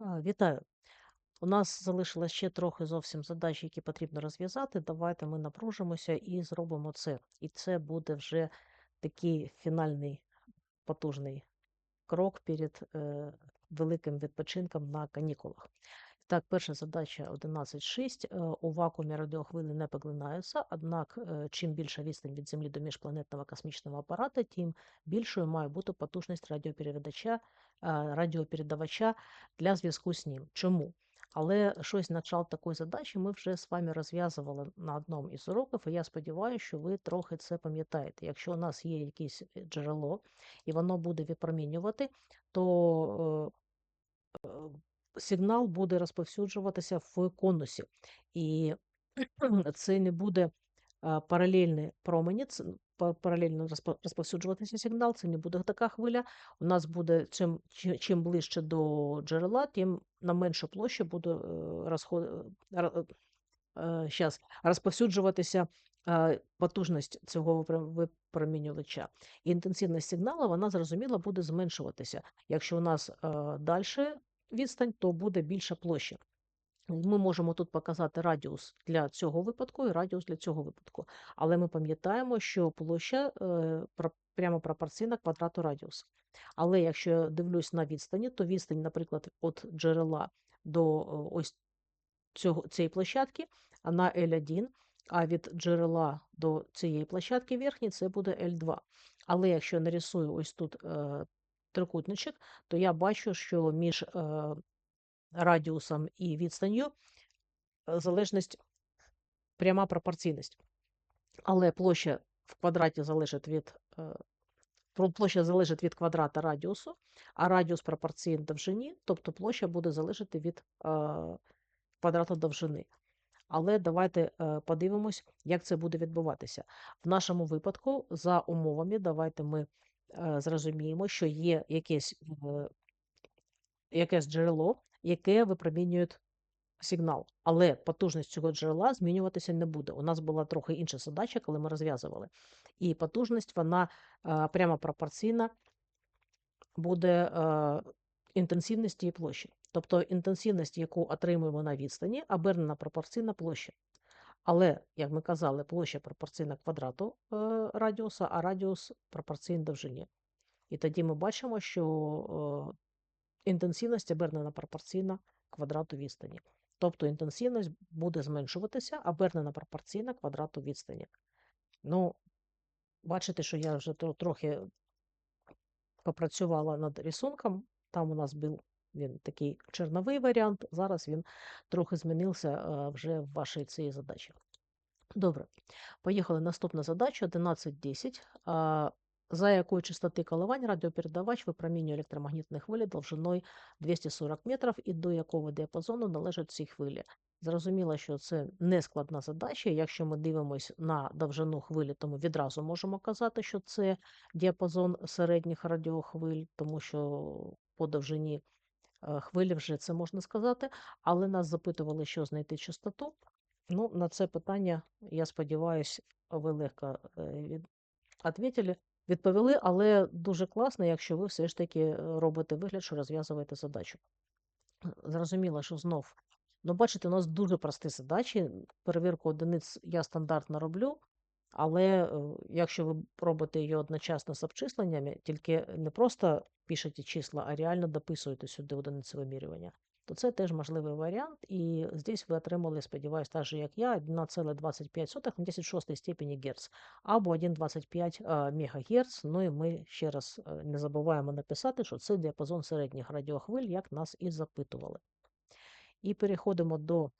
Вітаю. У нас залишилось ще трохи зовсім задач, які потрібно розв'язати. Давайте ми напружимося і зробимо це. І це буде вже такий фінальний потужний крок перед е, великим відпочинком на канікулах. Так, перша задача 11.6. Е, У вакуумі радіохвилі не поглинаються, однак е, чим більша відстань від Землі до міжпланетного космічного апарата, тим більшою має бути потужність радіопередача, е, радіопередавача для зв'язку з ним. Чому? Але щось начал такої задачі ми вже з вами розв'язували на одному із уроків, і я сподіваюся, що ви трохи це пам'ятаєте. Якщо у нас є якесь е, джерело і воно буде випромінювати, то сигнал буде розповсюджуватися в конусі. І це не буде паралельний промені, паралельно розповсюджуватися сигнал, це не буде така хвиля. У нас буде чим, чим ближче до джерела, тим на меншу площу буде е, розход, щас, розповсюджуватися е, потужність цього випро- випромінювача. Інтенсивність сигналу, вона зрозуміло буде зменшуватися. Якщо у нас далі відстань, то буде більша площа. Ми можемо тут показати радіус для цього випадку і радіус для цього випадку. Але ми пам'ятаємо, що площа е, прямо пропорційна квадрату радіусу. Але якщо я дивлюсь на відстані, то відстань, наприклад, від джерела до е, ось цього, цієї площадки, вона L1, а від джерела до цієї площадки верхньої це буде L2. Але якщо я нарисую ось тут е, трикутничок, то я бачу, що між е, радіусом і відстанню е, залежність пряма пропорційність. Але площа в квадраті залежить від е, площа залежить від квадрата радіусу, а радіус пропорційний довжині, тобто площа буде залежати від квадрата довжини. Але давайте подивимось, як це буде відбуватися. В нашому випадку, за умовами, давайте ми зрозуміємо, що є якесь, е, якесь джерело, яке випромінює сигнал. Але потужність цього джерела змінюватися не буде. У нас була трохи інша задача, коли ми розв'язували. І потужність, вона е, прямо пропорційна буде е, інтенсивності і площі. Тобто інтенсивність, яку отримуємо на відстані, обернена пропорційна площа. Але, як ми казали, площа пропорційна квадрату е, радіуса, а радіус пропорційний довжині. І тоді ми бачимо, що е, інтенсивність обернена пропорційна квадрату відстані. Тобто інтенсивність буде зменшуватися, обернена пропорційна квадрату відстані. Ну, бачите, що я вже трохи попрацювала над рисунком. Там у нас був він такий черновий варіант. Зараз він трохи змінився е, вже в вашій цій задачі. Добре, поїхали. Наступна задача 11.10. А, За якої частоти коливань радіопередавач випромінює електромагнітні хвилі довжиною 240 метрів і до якого діапазону належать ці хвилі. Зрозуміло, що це не складна задача. Якщо ми дивимося на довжину хвилі, то ми відразу можемо казати, що це діапазон середніх радіохвиль, тому що по довжині хвилі вже це можна сказати. Але нас запитували, що знайти частоту. Ну, на це питання, я сподіваюся, ви легко е, відповіли, відповіли, але дуже класно, якщо ви все ж таки е, робите вигляд, що розв'язуєте задачу. Зрозуміло, що знов, ну, бачите, у нас дуже прості задачі. Перевірку одиниць я стандартно роблю, але е, якщо ви робите її одночасно з обчисленнями, тільки не просто пишете числа, а реально дописуєте сюди одиниці вимірювання, то це теж можливий варіант. І здесь ви отримали, сподіваюся, так же, як я, 1,25 на 10 степені Гц або 1,25 МГц. Ну і ми ще раз е, не забуваємо написати, що це діапазон середніх радіохвиль, як нас і запитували. І переходимо до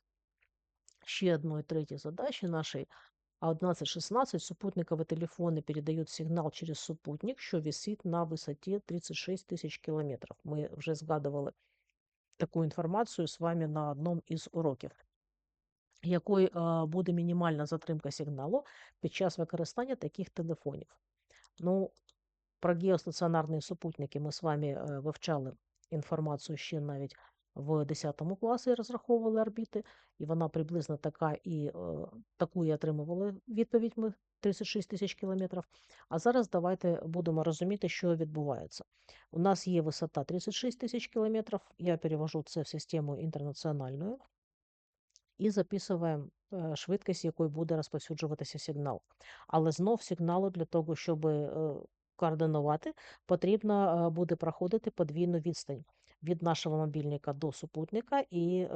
ще одної третьої задачі нашої. А 11.16 супутниковые телефоны передают сигнал через супутник, що висить на висоті 36 тисяч кілометрів. Ми вже згадували таку інформацію з вами на одному із уроків. Якою буде мінімальна затримка сигналу під час використання таких телефонів? Ну, про геостаціонарні супутники ми з вами е, вивчали інформацію ще навіть в 10 класі розраховували орбіти, і вона приблизно така і е, таку і отримували відповідь ми 36 тисяч кілометрів. А зараз давайте будемо розуміти, що відбувається. У нас є висота 36 тисяч кілометрів. Я перевожу це в систему інтернаціональну і записуємо е, швидкість, якою буде розповсюджуватися сигнал. Але знов сигналу для того, щоб е, координувати, потрібно е, буде проходити подвійну відстань від нашого мобільника до супутника і е,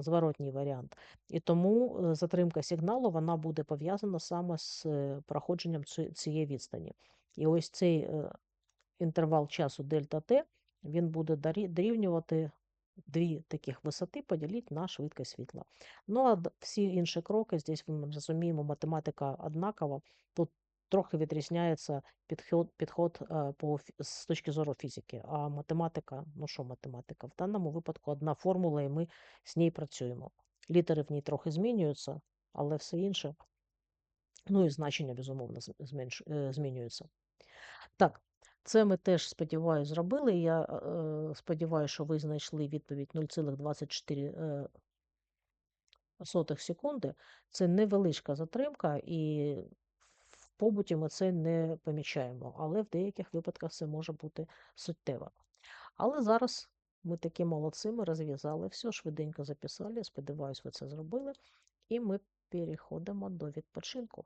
зворотній варіант. І тому е, затримка сигналу вона буде пов'язана саме з е, проходженням цієї відстані. І ось цей е, інтервал часу дельта Т він буде дорівнювати дві таких висоти поділити на швидкість світла. Ну а всі інші кроки, здесь ми розуміємо, математика однакова. Тут трохи відрізняється підход, підход е, по, з точки зору фізики. А математика, ну що математика? В даному випадку одна формула, і ми з нею працюємо. Літери в ній трохи змінюються, але все інше, ну і значення, безумовно, зменш, е, змінюються. Так, це ми теж, сподіваюся, зробили. Я е, сподіваюся, що ви знайшли відповідь 0,24 е, сотих секунди. Це невеличка затримка, і побуті ми це не помічаємо, але в деяких випадках це може бути суттєво. Але зараз ми такі молодці, ми розв'язали все, швиденько записали. сподіваюся, ви це зробили. І ми переходимо до відпочинку.